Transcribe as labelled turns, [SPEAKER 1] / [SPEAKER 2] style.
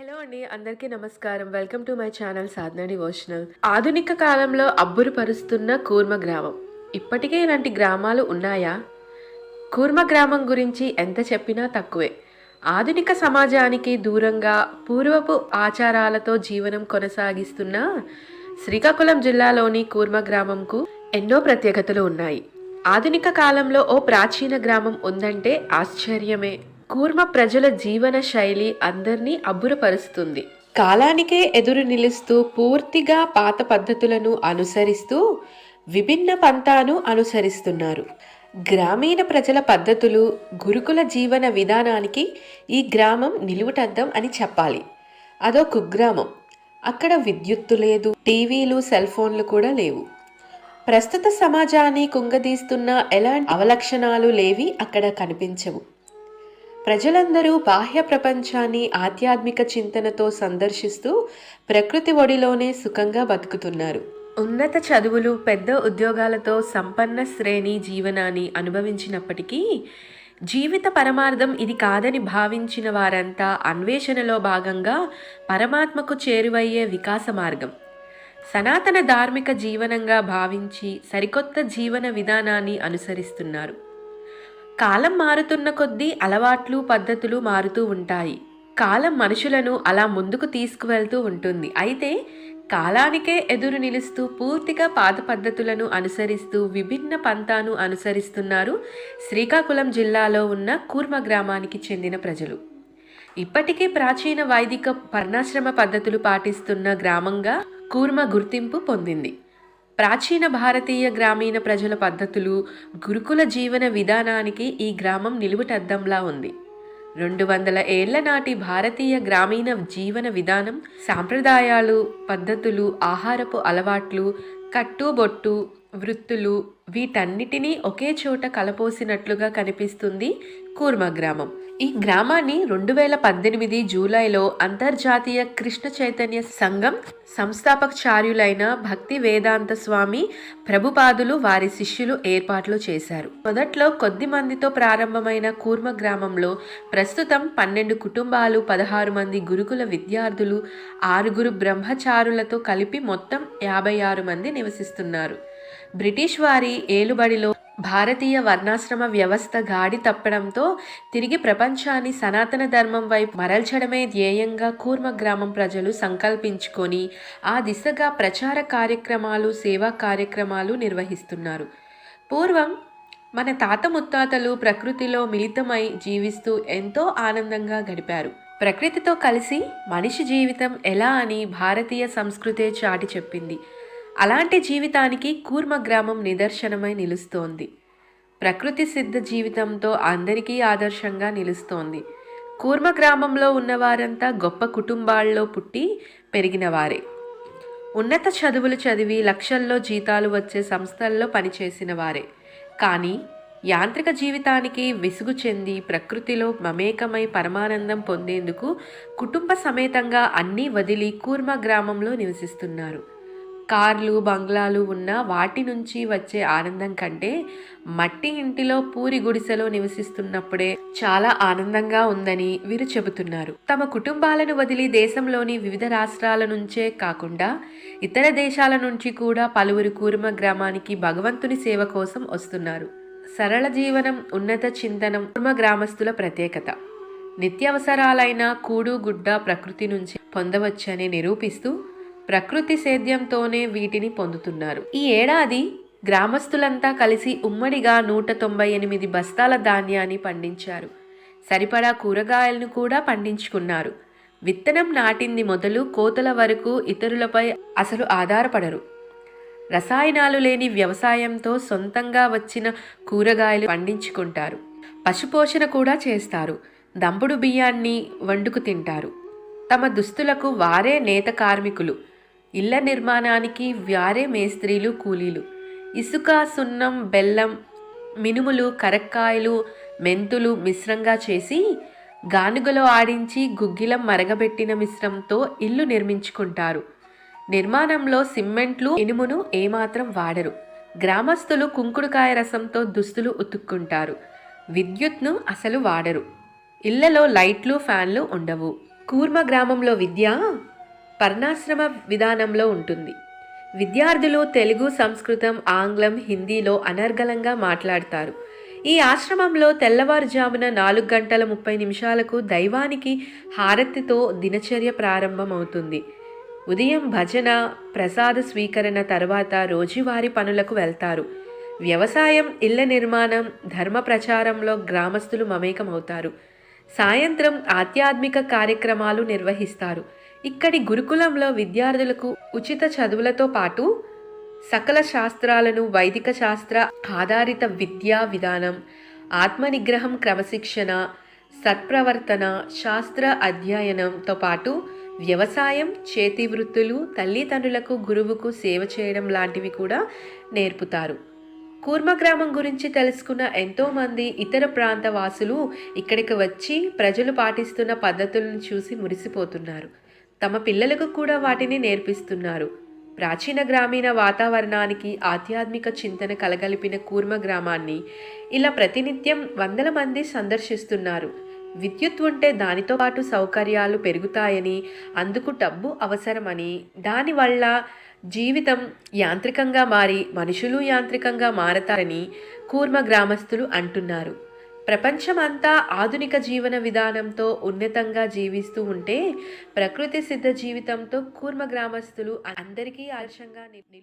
[SPEAKER 1] Hello అండి అందరికీ నమస్కారం. Welcome to my channel Sadhana devotional. ఆధునిక కాలంలో అబ్బురుపరుస్తున్న కూర్మ గ్రామం. ఇప్పటికే ఇలాంటి గ్రామాలు ఉన్నాయా? కూర్మ గ్రామం గురించి ఎంత చెప్పినా తక్కువే. ఆధునిక సమాజానికి దూరంగా పూర్వపు ఆచారాలతో జీవనం కొనసాగిస్తున్న శ్రీకాకుళం జిల్లాలోని కూర్మ గ్రామంకు ఎన్నో ప్రత్యేకతలు ఉన్నాయి. ఆధునిక కాలంలో ఓ ప్రాచీన గ్రామం ఉందంటే ఆశ్చర్యమే. కూర్మ ప్రజల జీవన శైలి అందరినీ అబ్బురపరుస్తుంది. కాలానికే ఎదురు నిలుస్తూ పూర్తిగా పాత పద్ధతులను అనుసరిస్తూ విభిన్న పంతాను అనుసరిస్తున్నారు. గ్రామీణ ప్రజల పద్ధతులు గురుకుల జీవన విధానానికి ఈ గ్రామం నిలువుటద్దం అని చెప్పాలి. అదో కుగ్రామం. అక్కడ విద్యుత్తు లేదు టీవీలు సెల్ ఫోన్లు కూడా లేవు. ప్రస్తుత సమాజాన్ని కుంగదీస్తున్న ఎలాంటి అవలక్షణాలు లేవి అక్కడ కనిపించవు. ప్రజలందరూ బాహ్య ప్రపంచాన్ని ఆధ్యాత్మిక చింతనతో సందర్శిస్తూ ప్రకృతి ఒడిలోనే సుఖంగా బతుకుతున్నారు. ఉన్నత చదువులు పెద్ద ఉద్యోగాలతో సంపన్న శ్రేణి జీవనాన్ని అనుభవించినప్పటికీ జీవిత పరమార్థం ఇది కాదని భావించిన వారంతా అన్వేషణలో భాగంగా పరమాత్మకు చేరువయ్యే వికాస మార్గం. సనాతన ధార్మిక జీవనంగా భావించి సరికొత్త జీవన విధానాన్ని అనుసరిస్తున్నారు. కాలం మారుతున్న కొద్దీ అలవాట్లు పద్ధతులు మారుతూ ఉంటాయి. కాలం మనుషులను అలా ముందుకు తీసుకువెళ్తూ ఉంటుంది. అయితే కాలానికే ఎదురు నిలుస్తూ పూర్తిగా పాత పద్ధతులను అనుసరిస్తూ విభిన్న పంతాను అనుసరిస్తున్నారు శ్రీకాకుళం జిల్లాలో ఉన్న కూర్మ గ్రామానికి చెందిన ప్రజలు. ఇప్పటికీ ప్రాచీన వైదిక పర్ణాశ్రమ పద్ధతులు పాటిస్తున్న గ్రామంగా కూర్మ గుర్తింపు పొందింది. ప్రాచీన భారతీయ గ్రామీణ ప్రజల పద్ధతులు గురుకుల జీవన విధానానికి ఈ గ్రామం నిలువుటద్దంలా ఉంది. రెండు వందల ఏళ్ళ నాటి భారతీయ గ్రామీణ జీవన విధానం సాంప్రదాయాలు పద్ధతులు ఆహారపు అలవాట్లు కట్టుబొట్టు వృత్తులు వీటన్నిటినీ ఒకే చోట కలపోసినట్లుగా కనిపిస్తుంది కూర్మ గ్రామం. ఈ గ్రామాన్ని రెండు వేల పద్దెనిమిది జూలైలో అంతర్జాతీయ కృష్ణ చైతన్య సంఘం సంస్థాపకచార్యులైన భక్తి వేదాంత స్వామి ప్రభుపాదులు వారి శిష్యులు ఏర్పాట్లు చేశారు. మొదట్లో కొద్ది మందితో ప్రారంభమైన కూర్మ గ్రామంలో ప్రస్తుతం పన్నెండు కుటుంబాలు పదహారు మంది గురుకుల విద్యార్థులు ఆరుగురు బ్రహ్మచారులతో కలిపి మొత్తం యాభై ఆరు మంది నివసిస్తున్నారు. బ్రిటిష్ వారి ఏలుబడిలో భారతీయ వర్ణాశ్రమ వ్యవస్థ గాడి తప్పడంతో తిరిగి ప్రపంచాన్ని సనాతన ధర్మం వైపు మరల్చడమే ధ్యేయంగా కూర్మ గ్రామం ప్రజలు సంకల్పించుకొని ఆ దిశగా ప్రచార కార్యక్రమాలు సేవా కార్యక్రమాలు నిర్వహిస్తున్నారు. పూర్వం మన తాత ముత్తాతలు ప్రకృతిలో మిళితమై జీవిస్తూ ఎంతో ఆనందంగా గడిపారు. ప్రకృతితో కలిసి మనిషి జీవితం ఎలా అని భారతీయ సంస్కృతే చాటి చెప్పింది. అలాంటి జీవితానికి కూర్మ గ్రామం నిదర్శనమై నిలుస్తోంది. ప్రకృతి సిద్ధ జీవితంతో అందరికీ ఆదర్శంగా నిలుస్తోంది. కూర్మ గ్రామంలో ఉన్నవారంతా గొప్ప కుటుంబాల్లో పుట్టి పెరిగినవారే. ఉన్నత చదువులు చదివి లక్షల్లో జీతాలు వచ్చే సంస్థల్లో పనిచేసిన వారే కానీ యాంత్రిక జీవితానికి విసుగు చెంది ప్రకృతిలో మమేకమై పరమానందం పొందేందుకు కుటుంబ సమేతంగా అన్నీ వదిలి కూర్మ గ్రామంలో నివసిస్తున్నారు. కార్లు బంగ్లాలు ఉన్న వాటి నుంచి వచ్చే ఆనందం కంటే మట్టి ఇంటిలో పూరి గుడిసెలో నివసిస్తున్నప్పుడే చాలా ఆనందంగా ఉందని వీరు చెబుతున్నారు. తమ కుటుంబాలను వదిలి దేశంలోని వివిధ రాష్ట్రాల నుంచే కాకుండా ఇతర దేశాల నుంచి కూడా పలువురు కూర్మ గ్రామానికి భగవంతుని సేవ కోసం వస్తున్నారు. సరళ జీవనం ఉన్నత చింతనం కుర్మ గ్రామస్తుల ప్రత్యేకత. నిత్యావసరాలైన కూడు గుడ్డ ప్రకృతి నుంచి పొందవచ్చని నిరూపిస్తూ ప్రకృతి సేద్యంతోనే వీటిని పొందుతున్నారు. ఈ ఏడాది గ్రామస్తులంతా కలిసి ఉమ్మడిగా నూట తొంభై ఎనిమిది బస్తాల ధాన్యాన్ని పండించారు. సరిపడా కూరగాయలను కూడా పండించుకున్నారు. విత్తనం నాటింది మొదలు కోతల వరకు ఇతరులపై అసలు ఆధారపడరు. రసాయనాలు లేని వ్యవసాయంతో సొంతంగా వచ్చిన కూరగాయలు పండించుకుంటారు. పశుపోషణ కూడా చేస్తారు. దంపుడు బియ్యాన్ని వండుకు తింటారు. తమ దుస్తులకు వారే నేత కార్మికులు. ఇళ్ళ నిర్మాణానికి వారే మేస్త్రీలు కూలీలు. ఇసుక సున్నం బెల్లం మినుములు కరక్కాయలు మెంతులు మిశ్రంగా చేసి గానుగలో ఆడించి గుగ్గిలం మరగబెట్టిన మిశ్రంతో ఇల్లు నిర్మించుకుంటారు. నిర్మాణంలో సిమెంట్లు ఇనుమును ఏమాత్రం వాడరు. గ్రామస్తులు కుంకుడుకాయ రసంతో దుస్తులు ఉతుక్కుంటారు. విద్యుత్ను అసలు వాడరు. ఇళ్ళలో లైట్లు ఫ్యాన్లు ఉండవు. కూర్మ గ్రామంలో విద్య పర్ణాశ్రమ విధానంలో ఉంటుంది. విద్యార్థులు తెలుగు సంస్కృతం ఆంగ్లం హిందీలో అనర్గళంగా మాట్లాడతారు. ఈ ఆశ్రమంలో తెల్లవారుజామున నాలుగు గంటల ముప్పై నిమిషాలకు దైవానికి హారతితో దినచర్య ప్రారంభమవుతుంది. ఉదయం భజన ప్రసాద స్వీకరణ తర్వాత రోజువారీ పనులకు వెళ్తారు. వ్యవసాయం ఇళ్ళ నిర్మాణం ధర్మ ప్రచారంలో గ్రామస్తులు మమేకమవుతారు. సాయంత్రం ఆధ్యాత్మిక కార్యక్రమాలు నిర్వహిస్తారు. ఇక్కడి గురుకులంలో విద్యార్థులకు ఉచిత చదువులతో పాటు సకల శాస్త్రాలను వైదిక శాస్త్ర ఆధారిత విద్యా విధానం ఆత్మనిగ్రహం క్రమశిక్షణ సత్ప్రవర్తన శాస్త్ర అధ్యయనంతో పాటు వ్యవసాయం చేతి వృత్తులు తల్లిదండ్రులకు గురువుకు సేవ చేయడం లాంటివి కూడా నేర్పుతారు. కూర్మ గ్రామం గురించి తెలుసుకున్న ఎంతోమంది ఇతర ప్రాంత వాసులు ఇక్కడికి వచ్చి ప్రజలు పాటిస్తున్న పద్ధతులను చూసి మురిసిపోతున్నారు. తమ పిల్లలకు కూడా వాటిని నేర్పిస్తున్నారు. ప్రాచీన గ్రామీణ వాతావరణానికి ఆధ్యాత్మిక చింతన కలగలిపిన కూర్మ గ్రామాన్ని ఇలా ప్రతినిత్యం వందల మంది సందర్శిస్తున్నారు. విద్యుత్ ఉంటే దానితో పాటు సౌకర్యాలు పెరుగుతాయని అందుకు డబ్బు అవసరమని దానివల్ల జీవితం యాంత్రికంగా మారి మనుషులు యాంత్రికంగా మారతారని కూర్మ గ్రామస్తులు అంటున్నారు. ప్రపంచమంతా ఆధునిక జీవన విధానంతో ఉన్నతంగా జీవిస్తూ ఉంటే ప్రకృతి సిద్ధ జీవితంతో కూర్మ గ్రామస్తులు అందరికీ ఆదర్శంగా నిలు